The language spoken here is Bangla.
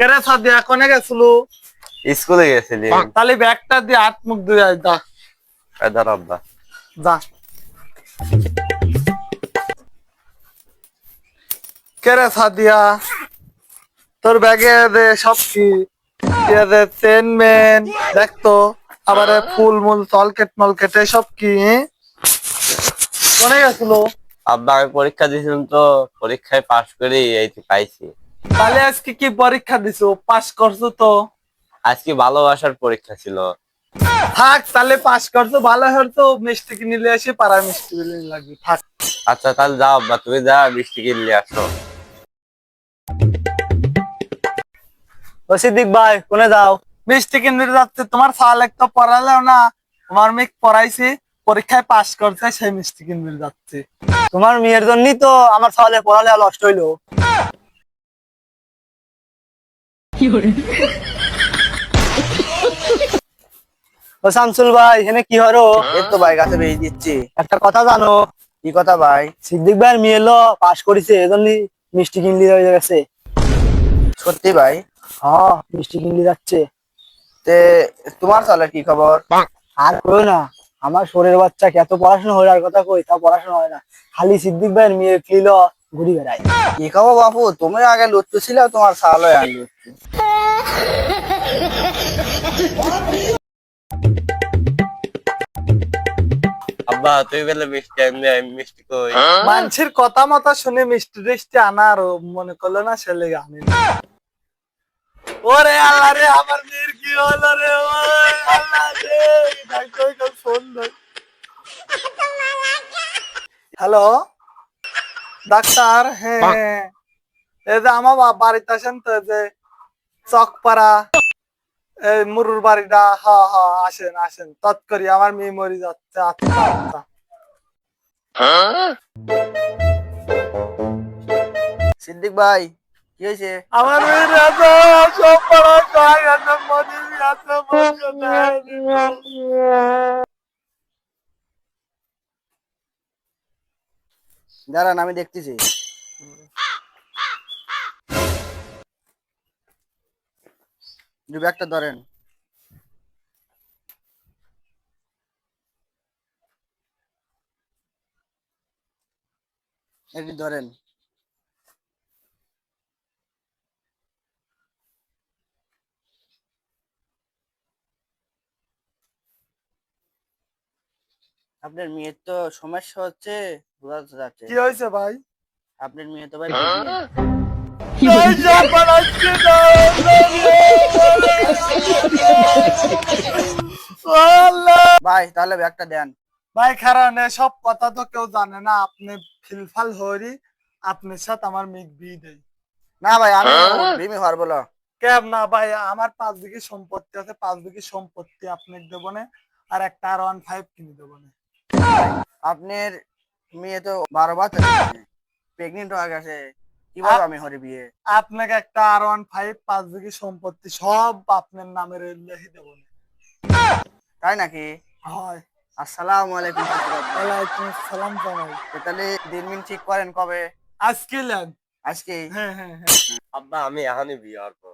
কেরে সাদিয়া কোনে গেছিল? স্কুলে গেছিলি। তাহলে ব্যাগটা দিয়ে হাত মুখ ধুয়ে আয়, যা। এদার আব্বা। যা। কেরে সাদিয়া তোর ব্যাগে দে সব কি? দে চেন মেন দেখতো আবার ফুল মুল তলকেট মলকেট সব কি? কোনে গেছিল? আব্বা আমি পরীক্ষা দিয়েছিলাম তো পরীক্ষায় পাশ করে এই পাইছি। তাহলে আজকে কি পরীক্ষা দিছো? পাস করছ তো? আজকে ভালোবাসার পরীক্ষা ছিল। থাক তাহলে পাস করছ ভালো হতো মিষ্টি কিনে নিয়ে এসে পাড়ায় মিষ্টি লাগবে। থাক। আচ্ছা তাহলে যাও আব্বা তুমি যা বৃষ্টি কিনলে আসো। ও সিদ্দিক ভাই কোনে যাও? মিষ্টি কিনতে যাচ্ছে তোমার সাল তো পড়ালেও না। তোমার মেয়ে পড়াইছি পরীক্ষায় পাস করছে সেই মিষ্টি কিনতে যাচ্ছে। তোমার মেয়ের জন্যই তো আমার সওয়ালে পড়ালে নষ্ট হইল। ও শামসুল ভাই এখানে কি হরো এই তো ভাই গাছে বেরিয়ে দিচ্ছি। একটা কথা জানো? কি কথা ভাই? সিদ্দিক ভাইয়ের মেয়ে এলো পাস করেছে এজন্যই মিষ্টি কিনলি হয়ে গেছে। সত্যি ভাই? হ্যাঁ মিষ্টি কিনলি যাচ্ছে। তে তোমার চলে কি খবর? আর কই না আমার শরীর বাচ্চা এত পড়াশোনা হয়ে আর কথা কই তা পড়াশোনা হয় না। খালি সিদ্দিক ভাইয়ের মেয়ে ফিল ঘুরি বেড়ায় কি খবর বাপু? তুমি আগে লুচ্ছু ছিল তোমার সাল হয়ে আনলো আব্বা তুই বলে মিষ্টি আমি মিষ্টি কই? মানুষের কথা মতো শুনে মিষ্টি টিষ্টি আনা আর মনে করল না সে লেগে আনি ওরে আল্লাহ রে আমার মেয়ের কি হলো রে? ওই আল্লাহ রে ফোন হ্যালো? ডাক্তার হ্যাঁ। এই যে আমার বাড়িতে আসেন তো যে চকপাড়া এই মুরুর বাড়িটা হা হা আসেন আসেন। তৎকরি আমার মেয়ে মরি যাচ্ছে আচ্ছা আচ্ছা সিদ্দিক ভাই কি হয়েছে? আমার মেয়ের এত সব কয় এত মনে এত দাঁড়ান আমি দেখতেছি। ব্যাগটা ধরেন। এটি ধরেন। আপনার মেয়ের তো সমস্যা হচ্ছে। বোঝা যাচ্ছে কি হয়েছে ভাই? আপনার মেয়ে তো ভাই। ভাই তাহলে ব্যাগটা দেন। ভাই খারাপ সব কথা তো কেউ জানে না। আপনি ফিলফাল হরি আপনার সাথে আমার মেঘ বিয়ে দেয় না ভাই আমি প্রেমী হওয়ার বলো। কেব না ভাই আমার পাঁচ বিঘি সম্পত্তি আছে পাঁচ বিঘি সম্পত্তি আপনাকে দেবো না আর একটা আর ওয়ান ফাইভ কিনে দেবো না। আপনার মেয়ে তো বারো বছর প্রেগনেন্ট হয়ে গেছে। কীভাবে আমি হরি বিয়ে? আপনাকে একটা আর ওয়ান ফাইভ পাঁচ বিঘি সম্পত্তি সব আপনার নামের লিখে দেবো। তাই নাকি? হয়। আসসালামু আলাইকুম ওয়ালাইকুম আসসালাম জানাই তাহলে দিন মিন ঠিক করেন কবে? আজকে লেন আজকে? হ্যাঁ হ্যাঁ হ্যাঁ। আব্বা আমি এখনই বিয়ে করব